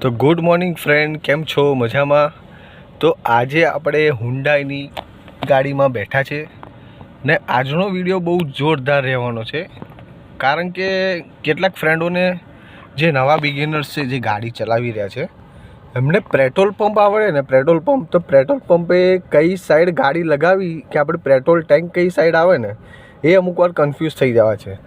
તો good morning friend, કેમ છો? મજામાં? તો આજે આપણે હુન્ડાઈની ગાડીમાં બેઠા છે ને આજનો વીડિયો બહુ જોરદાર રહેવાનો છે. કારણ કે કેટલાક ફ્રેન્ડોને જે નવા બિગિનર્સ છે, જે ગાડી ચલાવી રહ્યા છે, એમને પેટ્રોલ પંપ આવડે ને પેટ્રોલ પંપ, તો પેટ્રોલ પંપે કઈ સાઈડ ગાડી લગાવી કે આપણે પેટ્રોલ ટેન્ક કઈ સાઈડ આવે ને, એ અમુક વાર કન્ફ્યુઝ થઈ જવા છે.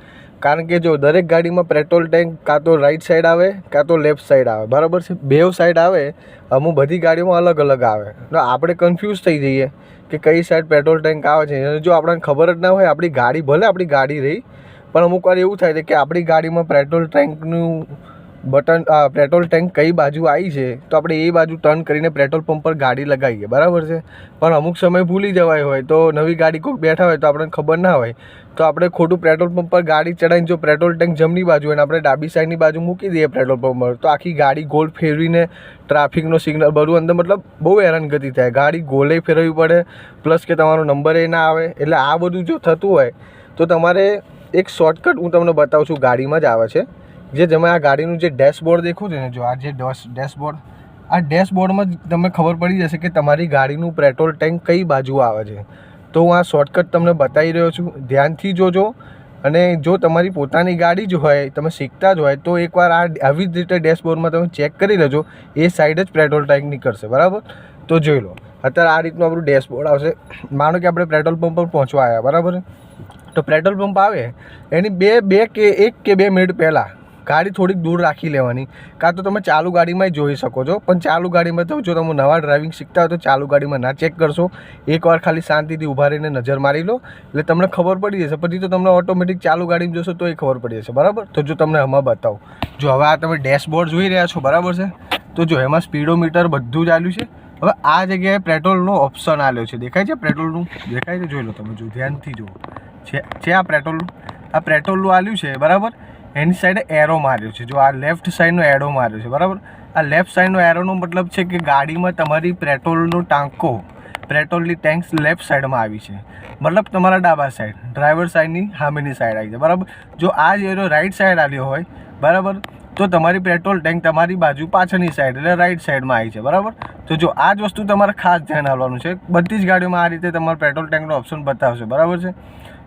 કારણ કે જો દરેક ગાડીમાં પેટ્રોલ ટેન્ક કાં તો રાઈટ સાઈડ આવે, કાં તો લેફ્ટ સાઈડ આવે. બરાબર છે? બેવ સાઈડ આવે, અમુક બધી ગાડીઓમાં અલગ અલગ આવે. તો આપણે કન્ફ્યુઝ થઈ જઈએ કે કઈ સાઈડ પેટ્રોલ ટેન્ક આવે છે. અને જો આપણને ખબર જ ના હોય, આપણી ગાડી ભલે આપણી ગાડી રહી, પણ અમુક વાર એવું થાય છે કે આપણી ગાડીમાં પેટ્રોલ ટેન્કનું બટન, આ પેટ્રોલ ટેન્ક કઈ બાજુ આવી છે, તો આપણે એ બાજુ ટર્ન કરીને પેટ્રોલ પંપ પર ગાડી લગાવીએ, બરાબર છે? પણ અમુક સમય ભૂલી જવાય હોય, તો નવી ગાડી કોઈ બેઠા હોય તો આપણને ખબર ના હોય. તો આપણે ખોટું પેટ્રોલ પંપ પર ગાડી ચડાવીને જો પેટ્રોલ ટેન્ક જમણી બાજુ અને આપણે ડાબી સાઈડની બાજુ મૂકી દઈએ પેટ્રોલ પંપ પર, તો આખી ગાડી ગોળ ફેરવીને ટ્રાફિકનો સિગ્નલ બધું અંદર મતલબ બહુ હેરાનગતિ થાય. ગાડી ગોલે ફેરવવી પડે પ્લસ કે તમારો નંબર એ ના આવે, એટલે આ બધું જો થતું હોય, તો તમારે એક શોર્ટકટ હું તમને બતાવું છું ગાડીમાં જ આવે છે. જે તમે આ ગાડીનું જે ડેશબોર્ડ દેખો છો ને, જો આ જે ડેશબોર્ડ, આ ડેશબોર્ડમાં તમને ખબર પડી જશે કે તમારી ગાડીનું પેટ્રોલ ટેન્ક કઈ બાજુ આવે છે. તો હું આ શોર્ટકટ તમને બતાવી રહ્યો છું. ધ્યાનથી જોજો. અને જો તમારી પોતાની ગાડી જ હોય, તમે શીખતા જ હોય, તો એકવાર આ આવી જ રીતે ડેશબોર્ડમાં તમે ચેક કરી લેજો. એ સાઈડ જ પેટ્રોલ ટેન્ક નીકળશે, બરાબર? તો જોઈ લો. અત્યારે આ રીતનું આપણું ડેશબોર્ડ આવશે. માનો કે આપણે પેટ્રોલ પંપ પર પહોંચવા આવ્યા, બરાબર? તો પેટ્રોલ પંપ આવે. એની બે બે કે એક કે બે મિનિટ પહેલાં ગાડી થોડીક દૂર રાખી લેવાની. કાં તો તમે ચાલુ ગાડીમાં જોઈ શકો છો. પણ ચાલુ ગાડીમાં તો જો તમે નવા ડ્રાઇવિંગ શીખતા હોય તો ચાલુ ગાડીમાં ના ચેક કરશો. એકવાર ખાલી શાંતિથી ઊભા રહીને નજર મારી લો. એટલે તમને ખબર પડી જશે. પછી તો તમને ઓટોમેટિક ચાલુ ગાડીમાં જોશો તો એ ખબર પડી જશે. બરાબર? તો જો તમને હમણાં બતાવું. જો હવે આ તમે ડેશબોર્ડ જોઈ રહ્યા છો. બરાબર છે? તો જો એમાં સ્પીડોમીટર બધું જ આવ્યું છે. હવે આ જગ્યાએ પેટ્રોલનો ઓપ્શન આવ્યો છે. દેખાય છે પેટ્રોલનું? દેખાય છે? જોઈ લો તમે. જો ધ્યાનથી જુઓ. છે આ પેટ્રોલનું? આ પેટ્રોલનું આવ્યું છે. બરાબર? એની સાઈડે એરો માર્યો છે. જો આ લેફ્ટ સાઈડનો એરો માર્યો છે, બરાબર? આ લેફ્ટ સાઈડનો એરોનો મતલબ છે કે ગાડીમાં તમારી પેટ્રોલનો ટાંકો, પેટ્રોલની ટેન્ક્સ લેફ્ટ સાઈડમાં આવી છે. મતલબ તમારા ડાબા સાઈડ ડ્રાઈવર સાઈડની સામેની સાઈડ આવી છે, બરાબર? જો આ જ એરો રાઈટ સાઈડ આવ્યો હોય, બરાબર? તો તમારી પેટ્રોલ ટેન્ક તમારી બાજુ પાછળની સાઈડ એટલે રાઈટ સાઈડમાં આવી છે, બરાબર? તો જો આ જ વસ્તુ તમારે ખાસ ધ્યાન આપવાનું છે. બધી જ ગાડીઓમાં આ રીતે તમારે પેટ્રોલ ટેન્કનો ઓપ્શન બતાવશે, બરાબર છે?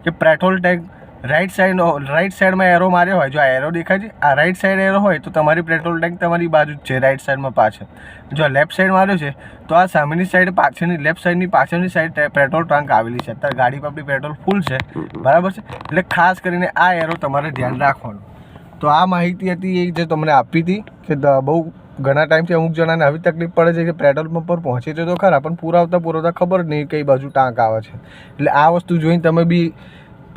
કે petrol tank right side right સાઈડમાં એરો માર્યો હોય જો આ એરો દેખાય છે આ રાઈટ સાઈડ એરો હોય તો તમારી પેટ્રોલ ટેન્ક તમારી બાજુ જ છે રાઈટ સાઈડમાં પાછળ. જો લેફ્ટ સાઈડ માર્યો છે તો આ સામેની સાઈડ પાછળની લેફ્ટ સાઈડની પાછળની સાઈડ પેટ્રોલ ટાંક આવેલી છે. અત્યારે ગાડી પર આપણી પેટ્રોલ ફૂલ છે બરાબર છે? એટલે ખાસ કરીને આ એરો તમારે ધ્યાન રાખવાનું. તો આ માહિતી હતી એ જે તમને આપી હતી કે બહુ ઘણા ટાઈમથી અમુક જણાને આવી તકલીફ પડે છે કે પેટ્રોલ પંપ પર પહોંચે છે તો ખરા પણ પુરાવતા પુરાવતા ખબર નહીં કઈ બાજુ ટાંક આવે છે. એટલે આ વસ્તુ જોઈને તમે બી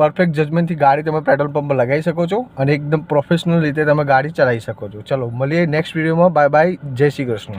પરફેક્ટ જજમેન્ટથી ગાડી તમે પેટ્રોલ પંપ લગાવી શકો છો અને એકદમ પ્રોફેશનલ રીતે તમે ગાડી ચલાવી શકો છો. ચલો, મળીએ નેક્સ્ટ વિડીયોમાં બાય બાય જય શ્રી કૃષ્ણ.